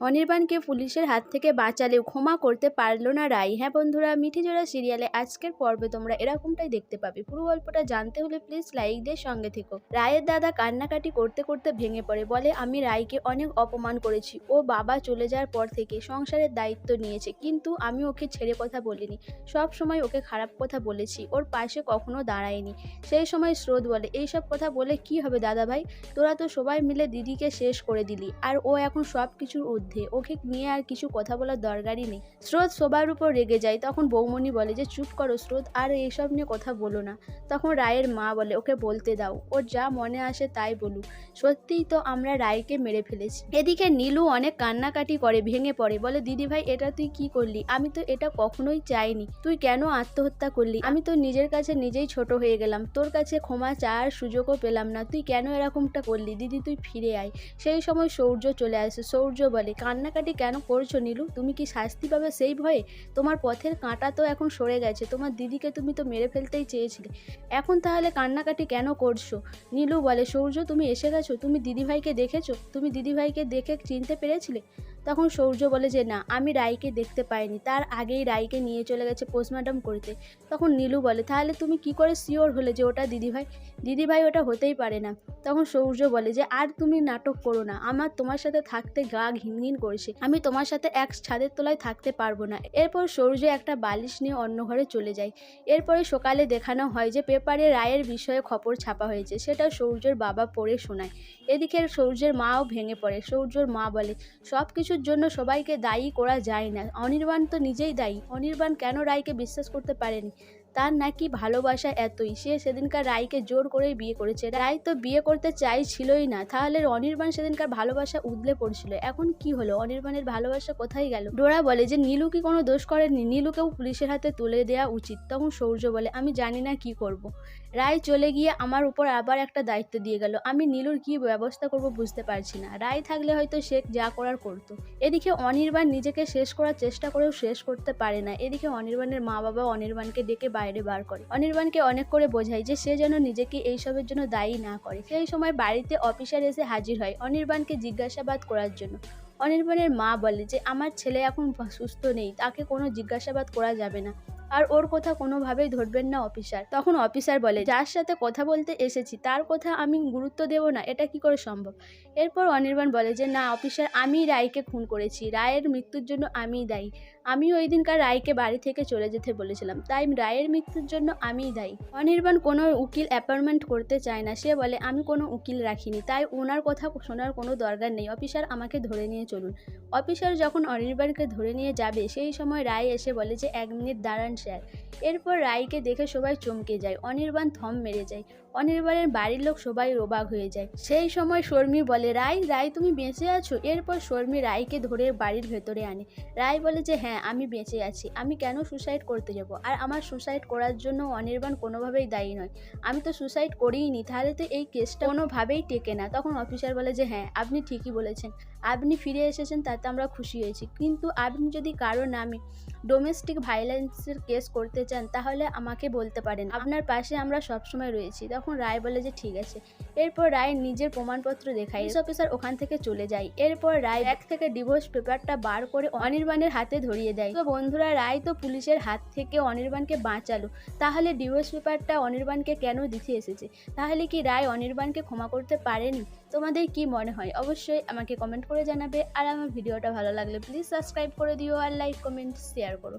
অনির্বাণকে পুলিশের হাত থেকে বাঁচালেও ক্ষমা করতে পারল না রাই হ্যাঁ বন্ধুরা মিঠিজোড়া সিরিয়ালে আজকের পর্বে তোমরা এরকমটাই দেখতে পাবে। পুরো গল্পটা জানতে হলে প্লিজ লাইক দিয়ে সঙ্গে থেকো। রায়ের দাদা কান্নাকাটি করতে করতে ভেঙে পড়ে। বলে, আমি রায়কে অনেক অপমান করেছি। ও বাবা চলে যাওয়ার পর থেকে সংসারের দায়িত্ব নিয়েছে। কিন্তু আমি ওকে ছেড়ে কথা বলিনি। সব সময় ওকে খারাপ কথা বলেছি। ওর পাশে কখনো দাঁড়ায়নি। সেই সময় স্রোত বলে, এইসব কথা বলে কি হবে দাদা ভাই তোরা তো সবাই মিলে দিদিকে শেষ করে দিলি। আর ও এখন সব কিছুর ঊর্ধ্বে ওকে নিয়ে আর কিছু কথা বলার দরকারই নেই। স্রোত সবার উপর রেগে যায়। তখন বৌমণি বলে যে, চুপ করো স্রোত, আর এইসব নিয়ে কথা বলো না। তখন রায়ের মা বলে, ওকে বলতে দাও। ওর যা মনে আসে তাই বলুক। সত্যিই তো আমরা রায়কে মেরে ফেলেছি। এদিকে নীলু অনেক কান্নাকাটি করে, ভেঙে পড়ে। বলে, দিদি ভাই, এটা তুই কি করলি? আমি তো এটা কখনোই চাইনি। তুই কেন আত্মহত্যা করলি? আমি তো নিজের কাছে নিজেই ছোট হয়ে গেলাম। তোর কাছে ক্ষমা চাওয়ার সুযোগও পেলাম না। তুই কেন এরকমটা করলি? দিদি, তুই ফিরে আয়। সেই সময় সৌর্য চলে আসে। সৌর্য বলে কান্নাকাটি কেন করছ নীলু? তুমি কি শাস্তি পাবে সেই ভয়ে? তোমার পথের কাঁটা তো এখন সরে গেছে, তোমার দিদিকে তুমি তো মেরে ফেলতেই চেয়েছিলে। এখন তাহলে কান্নাকাটি কেন করছ? নীলু বলে, সৌর্য তুমি এসে গেছো? তুমি দিদিভাইকে দেখেছ? তুমি দিদিভাইকে দেখে চিনতে পেরেছিলে? তখন সৌর্য বলে যে, না, আমি রায়কে দেখতে পাইনি। তার আগেই রায়কে নিয়ে চলে গেছে পোস্টমর্টম করতে। তখন নীলু বলে, তাহলে তুমি কি করে শিওর হলে যে ওটা দিদিভাই? দিদিভাই ওটা হতেই পারে না। তখন সৌর্য বলে যে, আর তুমি নাটক করো না। আমার তোমার সাথে থাকতে গা ঘিনঘিন করছে। আমি তোমার সাথে এক ছাদের তলায় থাকতে পারব না। এরপর সৌর্য একটা বালিশ নিয়ে অন্য ঘরে চলে যায়। এরপরে সকালে দেখানো হয় যে, পেপারে রায়ের বিষয়ে খবর ছাপা হয়েছে। সেটা সৌর্যের বাবা পড়ে শোনায়। এদিকে সৌর্যের মাও ভেঙে পড়ে। সৌর্যর মা বলে সব কিছুর জন্য সবাইকে দায়ী করা যায় না। অনির্বাণ তো নিজেই দায়ী। অনির্বাণ কেন রায়কে বিশ্বাস করতে পারেনি? তার নাকি ভালোবাসা এতই। সে সেদিনকার রায়কে জোর করেই বিয়ে করেছে। রায় তো বিয়ে করতে চাইছিলই না। তাহলে অনির্বাণ সেদিনকার ভালোবাসা উদলে পড়ছিল। এখন কি হলো? অনির্বাণের ভালোবাসা কোথায় গেল? ডোরা বলে যে, নীলু কি কোনো দোষ করেনি নীলুকেও পুলিশের হাতে তুলে দেওয়া উচিত। তখন সৌর্য বলে, আমি জানি না কি করব। রায় চলে গিয়ে আমার উপর আবার একটা দায়িত্ব দিয়ে গেল। আমি নীলুর কি ব্যবস্থা করব বুঝতে পারছি না। রায় থাকলে হয়তো সে যা করার করতো। এদিকে অনির্বাণ নিজেকে শেষ করার চেষ্টা করেও শেষ করতে পারে না। এদিকে অনির্বাণের মা বাবা অনির্বাণকে ডেকে বাইরে বার করে। অনির্বাণকে অনেক করে বোঝায় যে সে যেন নিজেকে এইসবের জন্য দায়ী না করে। সেই সময় বাড়িতে অফিসার এসে হাজির হয় অনির্বাণকে জিজ্ঞাসাবাদ করার জন্য। অনির্বাণের মা বলে যে, আমার ছেলে এখন সুস্থ নেই, তাকে কোনো জিজ্ঞাসাবাদ করা যাবে না। আর ওর কথা কোনোভাবেই ধরবেন না অফিসার। তখন অফিসার বলে, যার সাথে কথা বলতে এসেছি, তার কথা আমি গুরুত্ব দেব না, এটা কি করে সম্ভব? এরপর অনির্বাণ বলে যে, না অফিসার আমি রায়কে খুন করেছি, রায়ের মৃত্যুর জন্য আমিই দায়ী। আমি ওই দিনকার রায়কে বাড়ি থেকে চলে যেতে বলেছিলাম, তাই রায়ের মৃত্যুর জন্য আমিই দায়ী। অনির্বাণ কোনো উকিল অ্যাপয়েন্টমেন্ট করতে চায় না, সে বলে, আমি কোনো উকিল রাখিনি, তাই ওনার কথা শোনার কোনো দরকার নেই, অফিসার আমাকে ধরে নিয়ে চলুন। অফিসার যখন অনির্বাণকে ধরে নিয়ে যাবে, সেই সময় রায় এসে বলে যে, এক মিনিট দাঁড়ান স্যার। এরপর রায়কে দেখে সবাই চমকে যায়, অনির্বাণ থম মেরে যায়, অনির্বাণের বাড়ির লোক সবাই অবাক হয়ে যায়। সেই সময় শর্মী বলে, রায় রায়, তুমি বেঁচে আছো? এরপর শর্মী রায়কে ধরে বাড়ির ভেতরে আনে। রায় বলে যে হ্যাঁ আমি বেঁচে আছি। আমি কেন সুসাইড করতে যাব? আর আমার সুসাইড করার জন্য অনির্বাণ কোনোভাবেই দায়ী নয়। আমি তো সুসাইড করিনি তাহলে তো এই কেসটা কোনোভাবেই টেকে না। তখন অফিসার বলে যে হ্যাঁ আপনি ঠিকই বলেছেন। আপনি ফিরে এসেছেন, তাতে আমরা খুশি হয়েছি। কিন্তু আপনি যদি কারও নামে ডোমেস্টিক ভাইলেন্সের কেস করতে চান তাহলে আমাকে বলতে পারেন। আপনার পাশে আমরা সবসময় রয়েছি। তখন রায় বলে যে ঠিক আছে। এরপর রায় নিজের প্রমাণপত্র দেখায়। পুলিশ অফিসার ওখান থেকে চলে যায়। এরপর রায় ব্যাগ থেকে ডিভোর্স পেপারটা বার করে অনির্বাণের হাতে ধরিয়ে দেয়। তো বন্ধুরা রায় তো পুলিশের হাত থেকে অনির্বাণকে বাঁচালো। তাহলে ডিভোর্স পেপারটা অনির্বাণকে কেন দিতে এসেছে? তাহলে কি রায় অনির্বাণকে ক্ষমা করতে পারেনি? তোমাদের কি মনে হয়? অবশ্যই আমাকে কমেন্ট করে জানাবে। আর আমার ভিডিওটা ভালো লাগলে প্লিজ সাবস্ক্রাইব করে দিও আর লাইক কমেন্ট শেয়ার করো